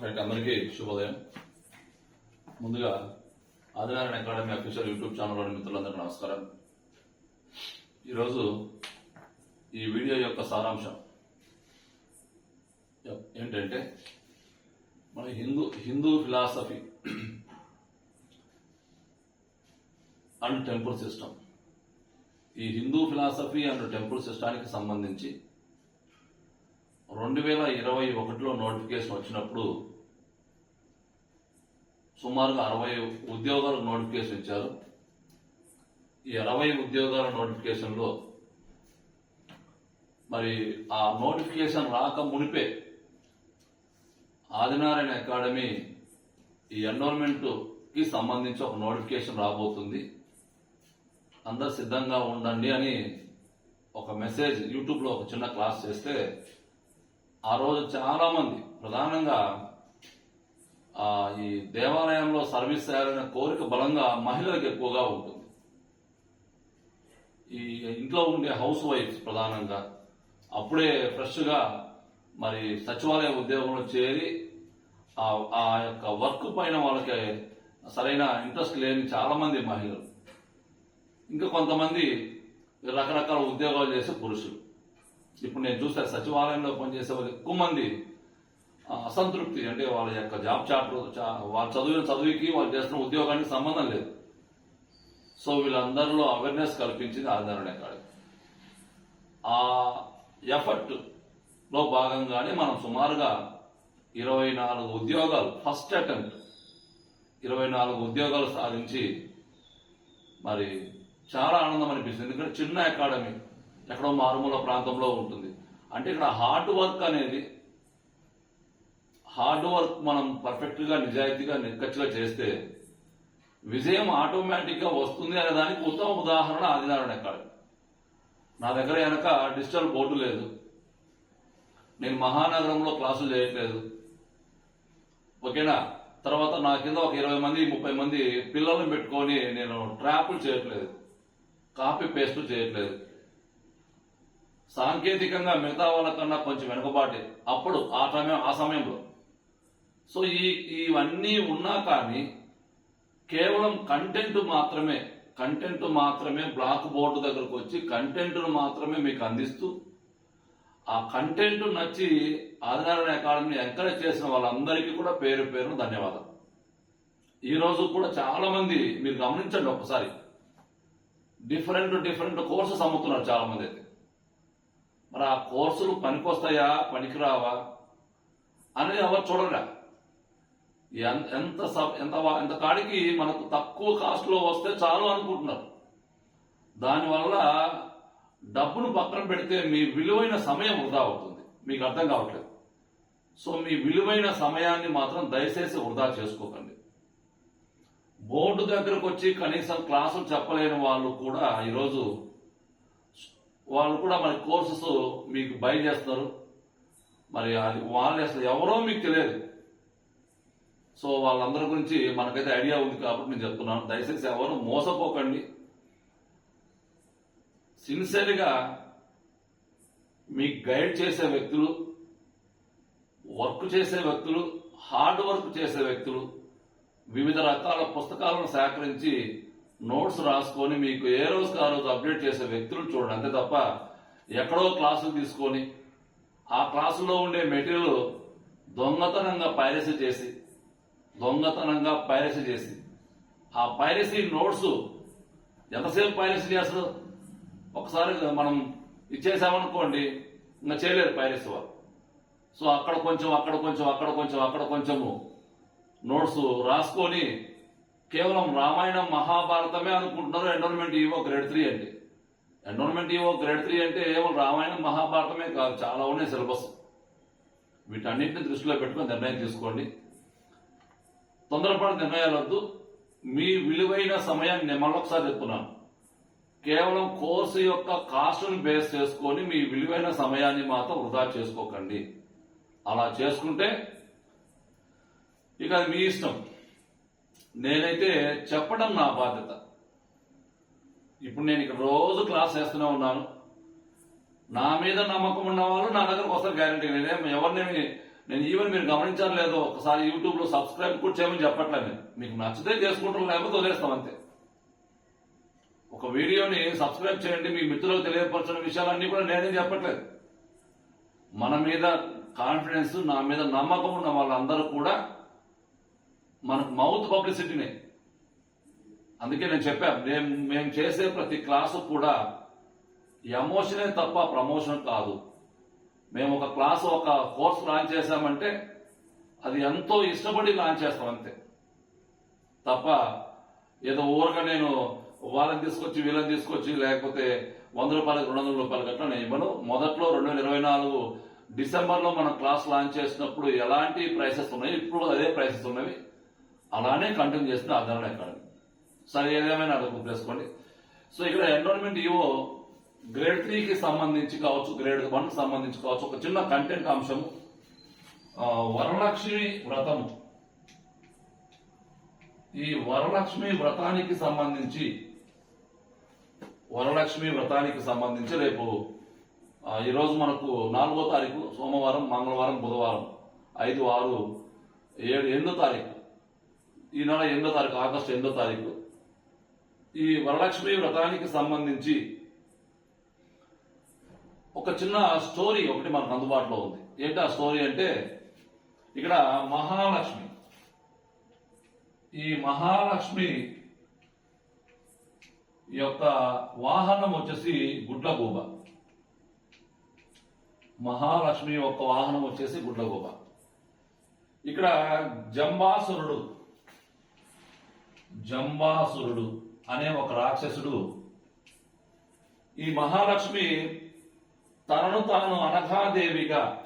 Right అందరికీ శుభోదయం. ముందుగా ఆదినారాయణ అకాడమీ అఫీషియల్ యూట్యూబ్ ఛానల్లోని మిత్రులందరికీ నమస్కారం. ఈరోజు ఈ వీడియో యొక్క సారాంశం ఏంటంటే మన Hindu Hindu philosophy and temple system. ఈ హిందూ ఫిలాసఫీ అండ్ టెంపుల్ సిస్టానికి సంబంధించి రెండు వేల ఇరవై ఒకటిలో నోటిఫికేషన్ వచ్చినప్పుడు సుమారుగా అరవై ఉద్యోగాలకు నోటిఫికేషన్ ఇచ్చారు. ఈ అరవై ఉద్యోగాల నోటిఫికేషన్లో మరి ఆ నోటిఫికేషన్ రాక మునిపే ఆదినారాయణ అకాడమీ ఈ ఎన్రోల్మెంట్కి సంబంధించి ఒక నోటిఫికేషన్ రాబోతుంది. అందరు సిద్ధంగా ఉండండి అని ఒక మెసేజ్ యూట్యూబ్లో ఒక చిన్న క్లాస్ చేస్తే ఆ రోజు చాలా మంది ప్రధానంగా ఈ దేవాలయంలో సర్వీస్ చేయాలనే కోరిక బలంగా మహిళలకు ఎక్కువగా ఉంటుంది. ఈ ఇంట్లో ఉండే హౌస్ వైఫ్స్ ప్రధానంగా అప్పుడే ఫ్రెష్గా మరి సచివాలయ ఉద్యోగంలో చేరి ఆ ఆ యొక్క వర్క్ పైన వాళ్ళకి సరైన ఇంట్రెస్ట్ లేని చాలా మంది మహిళలు. ఇంకా కొంతమంది రకరకాల ఉద్యోగాలు చేసే పురుషులు. ఇప్పుడు నేను చూస్తే సచివాలయంలో పనిచేసే వాళ్ళు ఎక్కువ మంది అసంతృప్తి. అంటే వాళ్ళ యొక్క జాబ్ చాప్టర్ వాళ్ళు చదివిన చదువుకి వాళ్ళు చేస్తున్న ఉద్యోగానికి సంబంధం లేదు. సో వీళ్ళందరిలో అవేర్నెస్ కల్పించింది ఆధారణ అకాడమీ ఆ ఎఫర్ట్లో భాగంగానే మనం సుమారుగా ఇరవై నాలుగు ఉద్యోగాలు ఫస్ట్ అటెంప్ట్ ఇరవై నాలుగు ఉద్యోగాలు సాధించి మరి చాలా ఆనందం అనిపిస్తుంది. ఎందుకంటే చిన్న అకాడమీ ఎక్కడో మారుమూల ప్రాంతంలో ఉంటుంది. అంటే ఇక్కడ హార్డ్ వర్క్ అనేది హార్డ్ వర్క్ మనం పర్ఫెక్ట్గా నిజాయితీగా నిక్కచ్చిగా చేస్తే విజయం ఆటోమేటిక్గా వస్తుంది అనే దానికి ఉత్తమ ఉదాహరణ ఆదినారాయణ ఎక్కడ? నా దగ్గర వెనక డిజిటల్ బోర్డు లేదు. నేను మహానగరంలో క్లాసులు చేయట్లేదు. ఓకేనా? తర్వాత నా కింద ఒక ఇరవై మంది ముప్పై మంది పిల్లల్ని పెట్టుకొని నేను ట్రాపులు చేయట్లేదు. కాపీ పేస్ట్ చేయట్లేదు. సాంకేతికంగా మిగతా వాళ్ళకన్నా కొంచెం వెనుకబాటే. అప్పుడు ఆ సమయం ఆ సమయంలో. సో ఈ ఇవన్నీ ఉన్నా కానీ కేవలం కంటెంట్ మాత్రమే కంటెంట్ మాత్రమే బ్లాక్ బోర్డు దగ్గరకు వచ్చి కంటెంట్ను మాత్రమే మీకు అందిస్తూ ఆ కంటెంట్ నచ్చి ఆదినారాయణ అకాడమీని ఎంకరేజ్ చేసిన వాళ్ళందరికీ కూడా పేరు పేరును ధన్యవాదాలు. ఈరోజు కూడా చాలామంది మీరు గమనించండి ఒకసారి. డిఫరెంట్ డిఫరెంట్ కోర్సెస్ అమ్ముతున్నారు చాలామంది అయితే. మరి ఆ కోర్సులు పనికొస్తాయా పనికిరావా అనేది ఎవరు చూడరా ఎంత సబ్- ఎంత ఎంత కాడికి మనకు తక్కువ కాస్ట్లో వస్తే చాలు అనుకుంటున్నారు. దానివల్ల డబ్బును పక్కన పెడితే మీ విలువైన సమయం వృధా అవుతుంది. మీకు అర్థం కావట్లేదు. సో మీ విలువైన సమయాన్ని మాత్రం దయచేసి వృధా చేసుకోకండి. బోర్డు దగ్గరకు వచ్చి కనీసం క్లాసులు చెప్పలేని వాళ్ళు కూడా ఈరోజు వాళ్ళు కూడా మన కోర్సెస్ మీకు బై చేస్తారు. మరి అది వాళ్ళు అసలు ఎవరో మీకు తెలియదు. సో వాళ్ళందరి గురించి మనకైతే ఐడియా ఉంది కాబట్టి నేను చెప్తున్నాను. దయచేసి ఎవరు మోసపోకండి. సిన్సియర్గా మీకు గైడ్ చేసే వ్యక్తులు వర్క్ చేసే వ్యక్తులు హార్డ్ వర్క్ చేసే వ్యక్తులు వివిధ రకాల పుస్తకాలను సేకరించి నోట్స్ రాసుకొని మీకు ఏ రోజుకి ఆ రోజు అప్డేట్ చేసే వ్యక్తులు చూడండి. అంతే తప్ప ఎక్కడో క్లాసులు తీసుకొని ఆ క్లాసులో ఉండే మెటీరియల్ దొంగతనంగా పైరసీ చేసి దొంగతనంగా పైరసీ చేసి ఆ పైరసీ నోట్స్ ఎంతసేపు పైరసీ చేస్తారు? ఒకసారి మనం ఇచ్చేసామనుకోండి ఇంకా చేయలేరు పైరసీ వాళ్ళు. సో అక్కడ కొంచెం అక్కడ కొంచెం అక్కడ కొంచెం అక్కడ కొంచెము నోట్స్ రాసుకొని కేవలం రామాయణం మహాభారతమే అనుకుంటున్నారు ఎండోన్మెంట్ ఈవో గ్రేడ్ త్రీ అంటే. ఎండోన్మెంట్ ఈవో గ్రేడ్ త్రీ అంటే కేవలం రామాయణం మహాభారతమే కాదు చాలా ఉన్నాయి సిలబస్ వీటన్నిటిని దృష్టిలో పెట్టుకొని నిర్ణయం తీసుకోండి. తొందరపడి నిర్ణయాలు వద్దు. మీ విలువైన సమయాన్ని మళ్ళీ ఒకసారి చెప్తున్నాను. కేవలం కోర్సు యొక్క కాస్ట్ను బేస్ చేసుకొని మీ విలువైన సమయాన్ని మాత్రం వృధా చేసుకోకండి. అలా చేసుకుంటే ఇక అది మీ ఇష్టం. నేనైతే చెప్పడం నా బాధ్యత. ఇప్పుడు నేను ఇక్కడ రోజు క్లాస్ చేస్తూనే ఉన్నాను. నా మీద నమ్మకం ఉన్న వాళ్ళు నా దగ్గరకు వస్తారు గ్యారంటీ. నేనేం ఎవరినేమి నేను ఈవెన్ మీరు గమనించారు లేదో ఒకసారి యూట్యూబ్లో సబ్స్క్రైబ్ కూడా చేయమని చెప్పట్లేదు మీకు నచ్చితే చేసుకుంటారు లేకపోతే వదిలేస్తాం అంతే. ఒక వీడియోని సబ్స్క్రైబ్ చేయండి మీ మిత్రులకు తెలియపరచిన విషయాలన్నీ కూడా నేనే చెప్పట్లేదు. మన మీద కాన్ఫిడెన్స్ నా మీద నమ్మకం ఉన్న వాళ్ళందరూ కూడా మనకు మౌత్ పబ్లిసిటీనే అందుకే నేను చెప్పాను మేము మేము చేసే ప్రతి క్లాసు కూడా ఎమోషనే తప్ప ప్రమోషన్ కాదు. మేము ఒక క్లాస్ ఒక కోర్స్ లాంచ్ చేశామంటే అది ఎంతో ఇష్టపడి లాంచ్ చేస్తాం అంతే. తప్ప ఏదో ఊరగా నేను వాళ్ళని తీసుకొచ్చి వీళ్ళని తీసుకొచ్చి లేకపోతే వంద రూపాయలకు రెండు వందల రూపాయలు గట్లా నేను ఇవ్వను. మొదట్లో రెండు వేల ఇరవై నాలుగు డిసెంబర్లో మనం క్లాస్ లాంచ్ చేసినప్పుడు ఎలాంటి ప్రైసెస్ ఉన్నాయి? ఇప్పుడు అదే ప్రైసెస్ ఉన్నవి. అలానే కంటిన్యూ చేసిన ఆధారణ ఎక్కడ? సరే ఏదేమైనా అది తెలుసుకోండి సో ఇక్కడ ఎన్విరాన్మెంట్ ఈవో గ్రేడ్ త్రీకి సంబంధించి కావచ్చు గ్రేడ్ వన్ సంబంధించి కావచ్చు ఒక చిన్న కంటెంట్ అంశము వరలక్ష్మి వ్రతము. ఈ వరలక్ష్మి వ్రతానికి సంబంధించి వరలక్ష్మి వ్రతానికి సంబంధించి రేపు ఈరోజు మనకు నాలుగో తారీఖు సోమవారం మంగళవారం బుధవారం ఐదు ఆరు ఏడు ఎనిమిదో తారీఖు. ఈ నెల ఎనిమిదో తారీఖు ఆగస్టు ఎనిమిదో తారీఖు. ఈ వరలక్ష్మి వ్రతానికి సంబంధించి ఒక చిన్న స్టోరీ ఒకటి మనకు అందుబాటులో ఉంది. ఏంటి ఆ స్టోరీ అంటే ఇక్కడ మహాలక్ష్మి ఈ మహాలక్ష్మి యొక్క వాహనం వచ్చేసి గుడ్లగూబ. మహాలక్ష్మి యొక్క వాహనం వచ్చేసి గుడ్లగూబ. ఇక్కడ జంబాసురుడు జంబాసురుడు అనే ఒక రాక్షసుడు. ఈ మహాలక్ష్మి తనను తాను అనఘాదేవిగా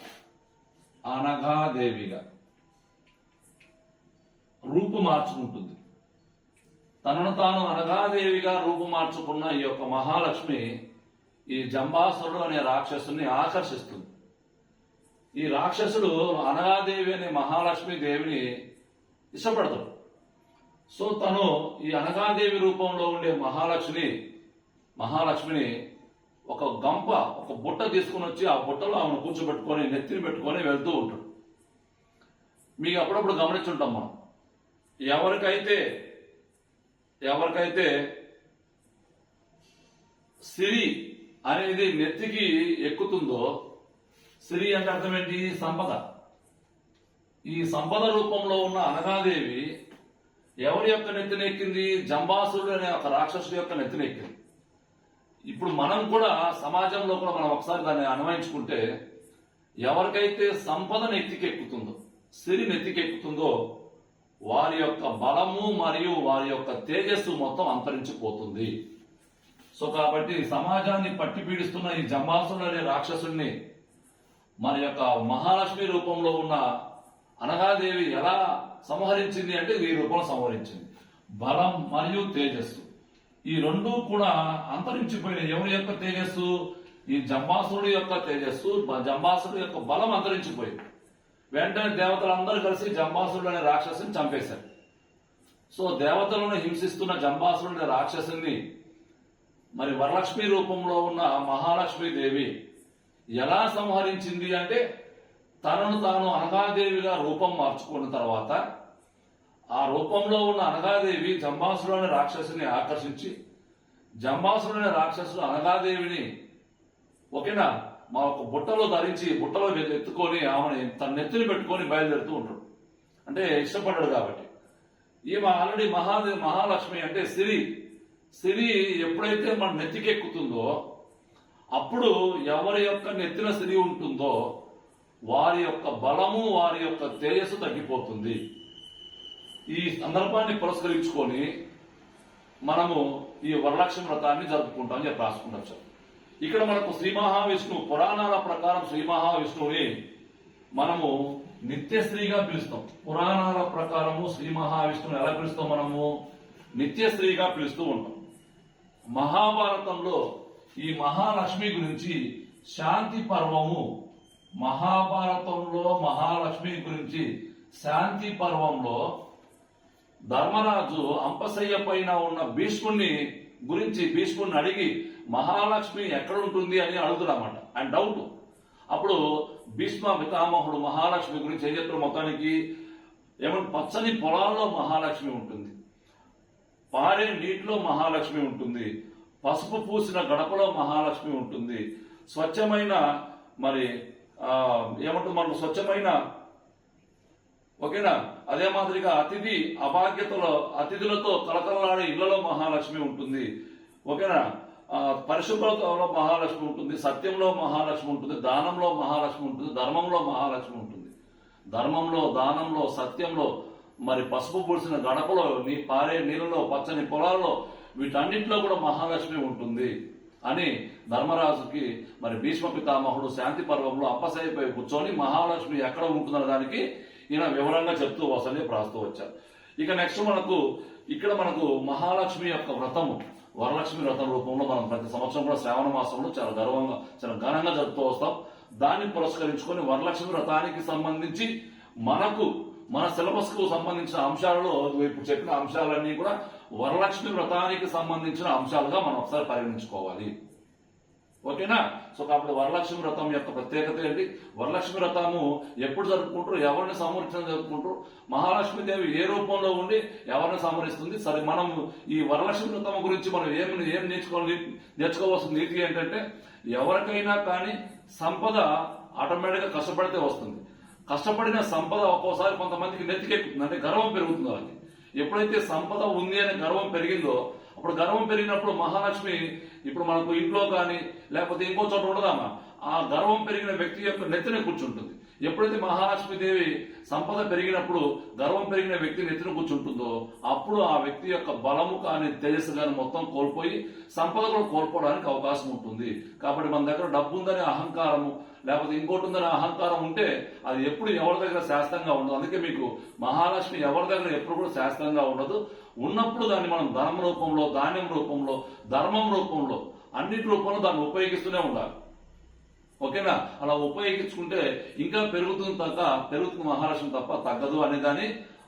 అనఘాదేవిగా రూపు మార్చుకుంటుంది. తనను తాను అనఘాదేవిగా రూపు మార్చుకున్న ఈ యొక్క మహాలక్ష్మి ఈ జంబాసురుడు అనే రాక్షసుని ఆకర్షిస్తుంది. ఈ రాక్షసుడు అనఘాదేవి అనే మహాలక్ష్మి దేవిని ఇష్టపడతాడు. సో తను ఈ అనగాదేవి రూపంలో ఉండే మహాలక్ష్మి మహాలక్ష్మిని ఒక గంప ఒక బుట్ట తీసుకుని వచ్చి ఆ బుట్టలో ఆమెను కూర్చోబెట్టుకొని నెత్తిని పెట్టుకొని వెళ్తూ ఉంటాడు. మీకు అప్పుడప్పుడు గమనించుంటాం మనం. ఎవరికైతే ఎవరికైతే సిరి అనేది నెత్తికి ఎక్కుతుందో సిరి అంటే అర్థం ఏంటి? సంపద. ఈ సంపద రూపంలో ఉన్న అనగాదేవి ఎవరి యొక్క నెత్తిన ఎక్కింది జంబాసురుడు అనే ఒక రాక్షసుడి యొక్క నెత్తిన ఎక్కింది ఇప్పుడు మనం కూడా సమాజంలో కూడా మనం ఒకసారి దాన్ని అన్వయించుకుంటే ఎవరికైతే సంపద నెత్తికెక్కుతుందో సిరి నెత్తికెక్కుతుందో వారి యొక్క బలము మరియు వారి యొక్క తేజస్సు మొత్తం అంతరించిపోతుంది. సో కాబట్టి సమాజాన్ని పట్టి పీడిస్తున్న ఈ జంబాసుడు అనే రాక్షసుడిని మన యొక్క మహాలక్ష్మి రూపంలో ఉన్న అనగాదేవి ఎలా సంహరించింది అంటే వెయ్యి రూపాయలు సంహరించింది. బలం మరియు తేజస్సు. ఈ రెండు కూడా అంతరించిపోయినాయి. ఎవరి యొక్క తేజస్సు? ఈ జంబాసురుడి యొక్క తేజస్సు బ- యొక్క బలం అంతరించిపోయింది. వెంటనే దేవతలందరూ కలిసి జంబాసురుడు అనే రాక్షసుని చంపేశారు. సో దేవతలను హింసిస్తున్న జంబాసురుడు అనే రాక్షసుని మరి వరలక్ష్మి రూపంలో ఉన్న మహాలక్ష్మి దేవి ఎలా సంహరించింది అంటే తనను తాను అనగాదేవిగా రూపం మార్చుకున్న తర్వాత ఆ రూపంలో ఉన్న అనగాదేవి జంబాసుడు అనే రాక్షసుని ఆకర్షించి జంబాసుడు అనే రాక్షసుడు అనగాదేవిని ఓకేనా మా ఒక బుట్టలో ధరించి బుట్టలో ఎత్తుకొని ఆమెని తన నెత్తిని పెట్టుకొని బయలుదేరుతూ ఉంటాడు. అంటే ఇష్టపడ్డాడు కాబట్టి. ఈమె ఆల్రెడీ మహాదేవి మహాలక్ష్మి అంటే సిరి. సిరి ఎప్పుడైతే మన నెత్తికెక్కుతుందో అప్పుడు ఎవరి యొక్క నెత్తిన సిరి ఉంటుందో వారి యొక్క బలము వారి యొక్క తేజస్సు తగ్గిపోతుంది. ఈ సందర్భాన్ని పురస్కరించుకొని మనము ఈ వరలక్ష్మి వ్రతాన్ని జరుపుకుంటామని చెప్పి రాసుకుంటాం ఇక్కడ మనకు శ్రీ మహావిష్ణువు పురాణాల ప్రకారం శ్రీ మహావిష్ణువుని మనము నిత్యశ్రీగా పిలుస్తాం. పురాణాల ప్రకారము శ్రీ మహావిష్ణువుని ఎలా పిలుస్తాం మనము? నిత్యశ్రీగా పిలుస్తూ ఉంటాం. మహాభారతంలో ఈ మహాలక్ష్మి గురించి శాంతి పర్వము మహాభారతంలో మహాలక్ష్మి గురించి శాంతి పర్వంలో ధర్మరాజు అంపశయ్య పైన ఉన్న భీష్ముణ్ణి గురించి భీష్ముడిని అడిగి మహాలక్ష్మి ఎక్కడ ఉంటుంది అని అడుగుతున్నమాట. అండ్ డౌట్ అప్పుడు భీష్మ పితామహుడు మహాలక్ష్మి గురించి ఏం చెప్తారు మొత్తానికి? ఏమంటే పచ్చని పొలాల్లో మహాలక్ష్మి ఉంటుంది. పారే నీటిలో మహాలక్ష్మి ఉంటుంది. పసుపు పూసిన గడపలో మహాలక్ష్మి ఉంటుంది. స్వచ్ఛమైన మరి ఏమంటుంది మనం స్వచ్ఛమైన ఓకేనా? అదే మాదిరిగా అతిథి అభాగ్యతలో అతిథులతో కలకలలాడే ఇళ్ళలో మహాలక్ష్మి ఉంటుంది. ఓకేనా? పరిశుభ్రతలో మహాలక్ష్మి ఉంటుంది సత్యంలో మహాలక్ష్మి ఉంటుంది దానంలో మహాలక్ష్మి ఉంటుంది ధర్మంలో మహాలక్ష్మి ఉంటుంది. ధర్మంలో దానంలో సత్యంలో మరి పసుపు పూసిన గడపలో నీ పారే నీళ్ళలో పచ్చని పొలాల్లో వీటన్నింటిలో కూడా మహాలక్ష్మి ఉంటుంది. అని ధర్మరాజుకి మరి భీష్మ పితామహుడు శాంతి పర్వంలో అప్పసైపై కూర్చొని మహాలక్ష్మి ఎక్కడ ఉంటుందన్న దానికి ఈయన వివరంగా చెప్తూ వసలే ప్రాస్తూ వచ్చారు. ఇక నెక్స్ట్ మనకు ఇక్కడ మనకు మహాలక్ష్మి యొక్క వ్రతము వరలక్ష్మి వ్రతం రూపంలో మనం ప్రతి సంవత్సరం కూడా శ్రావణ మాసంలో చాలా గర్వంగా చాలా ఘనంగా జరుపుతూ వస్తాం. దాన్ని పురస్కరించుకొని వరలక్ష్మి వ్రతానికి సంబంధించి మనకు మన సిలబస్కు సంబంధించిన అంశాలలో ఇప్పుడు చెప్పిన అంశాలన్నీ కూడా వరలక్ష్మి వ్రతానికి సంబంధించిన అంశాలుగా మనం ఒకసారి పరిగణించుకోవాలి. ఓకేనా? సో కాబట్టి వరలక్ష్మి వ్రతం యొక్క ప్రత్యేకత ఏంటి? వరలక్ష్మి వ్రతము ఎప్పుడు జరుపుకుంటారు? ఎవరిని సంరక్షణ జరుపుకుంటారు? మహాలక్ష్మీదేవి ఏ రూపంలో ఉండి ఎవరిని సంహరిస్తుంది? సరే మనం ఈ వరలక్ష్మి వ్రతం గురించి మనం ఏం ఏం నేర్చుకోవాలి? నేర్చుకోవాల్సిన నీతి ఏంటంటే ఎవరికైనా కానీ సంపద ఆటోమేటిక్గా కష్టపడితే వస్తుంది. కష్టపడిన సంపద ఒక్కోసారి కొంతమందికి నెత్తికెక్కుతుంది అంటే గర్వం పెరుగుతుంది వాళ్ళకి. ఎప్పుడైతే సంపద ఉంది అనే గర్వం పెరిగిందో అప్పుడు గర్వం పెరిగినప్పుడు మహాలక్ష్మి ఇప్పుడు మనకు ఇంట్లో కానీ లేకపోతే ఇంకో చోట ఉండదామా? ఆ గర్వం పెరిగిన వ్యక్తి యొక్క నెత్తిన కూర్చుంటుంది. ఎప్పుడైతే మహాలక్ష్మీదేవి సంపద పెరిగినప్పుడు గర్వం పెరిగిన వ్యక్తి నెత్తిన కూర్చుంటుందో అప్పుడు ఆ వ్యక్తి యొక్క బలము కానీ తేజస్సు కానీ మొత్తం కోల్పోయి సంపద కూడా కోల్పోవడానికి అవకాశం ఉంటుంది. కాబట్టి మన దగ్గర డబ్బు ఉందనే అహంకారము లేకపోతే ఇంకోటి ఉందనే అహంకారం ఉంటే అది ఎప్పుడు ఎవరి దగ్గర శాస్త్రంగా ఉండదు. అందుకే మీకు మహాలక్ష్మి ఎవరి దగ్గర ఎప్పుడు కూడా శాస్త్రంగా ఉండదు. ఉన్నప్పుడు దాన్ని మనం ధర్మ రూపంలో ధాన్యం రూపంలో ధర్మం రూపంలో అన్నిటి రూపంలో దాన్ని ఉపయోగిస్తూనే ఉండాలి. ఓకేనా? అలా ఉపయోగించుకుంటే ఇంకా పెరుగుతుంది తప్ప పెరుగుతుంది మహారాష్ట్రం తప్ప తగ్గదు అనేదాని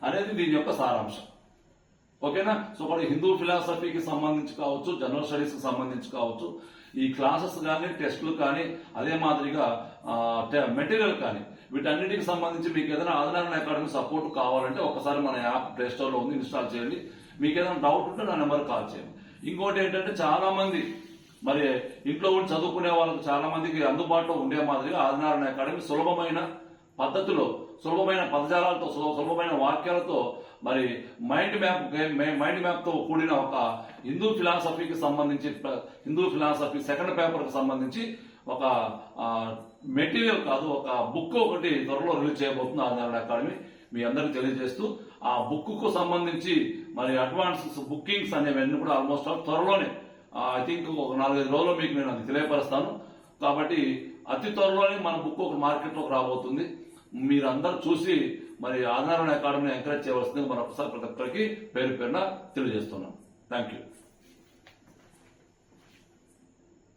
అనేది దీని యొక్క సారాంశం. ఓకేనా? సో మన హిందూ ఫిలాసఫీకి సంబంధించి కావచ్చు జనరల్ స్టడీస్కి సంబంధించి కావచ్చు ఈ క్లాసెస్ కానీ టెస్టులు కానీ అదే మాదిరిగా మెటీరియల్ కానీ వీటన్నిటికి సంబంధించి మీకు ఏదైనా ఆదరణ అకాడమీ సపోర్ట్ కావాలంటే ఒకసారి మన యాప్ ప్లే స్టోర్లో ఉంది ఇన్స్టాల్ చేయండి. మీకు ఏదైనా డౌట్ ఉంటే నా నెంబర్ కాల్ చేయండి. ఇంకోటి ఏంటంటే చాలా మంది మరి ఇంట్లో ఉండి చదువుకునే వాళ్ళకి చాలా మందికి అందుబాటులో ఉండే మాదిరిగా ఆదినారాయణ అకాడమీ సులభమైన పద్ధతిలో సులభమైన పదజాలాలతో సులభమైన వాక్యాలతో మరి మైండ్ మ్యాప్ మైండ్ మ్యాప్తో కూడిన ఒక హిందూ ఫిలాసఫీకి సంబంధించి హిందూ ఫిలాసఫీ సెకండ్ పేపర్కి సంబంధించి ఒక మెటీరియల్ కాదు ఒక బుక్ ఒకటి త్వరలో రిలీజ్ చేయబోతుంది ఆదినారాయణ అకాడమీ. మీ అందరికి తెలియజేస్తూ ఆ బుక్కు సంబంధించి మరి అడ్వాన్స్ బుకింగ్స్ అనేవన్నీ కూడా ఆల్మోస్ట్ త్వరలోనే ఐ థింక్ ఒక నాలుగైదు రోజుల్లో మీకు నేను అది తెలియపరుస్తాను. కాబట్టి అతి త్వరలోనే మన బుక్ ఒక మార్కెట్లోకి రాబోతుంది. మీరందరూ చూసి మరి ఆధారణ అకాడమీని ఎంకరేజ్ చేయవలసింది మరొకసారి ప్రతి ఒక్కరికి పేరు పేరున తెలియజేస్తున్నాం. Thank you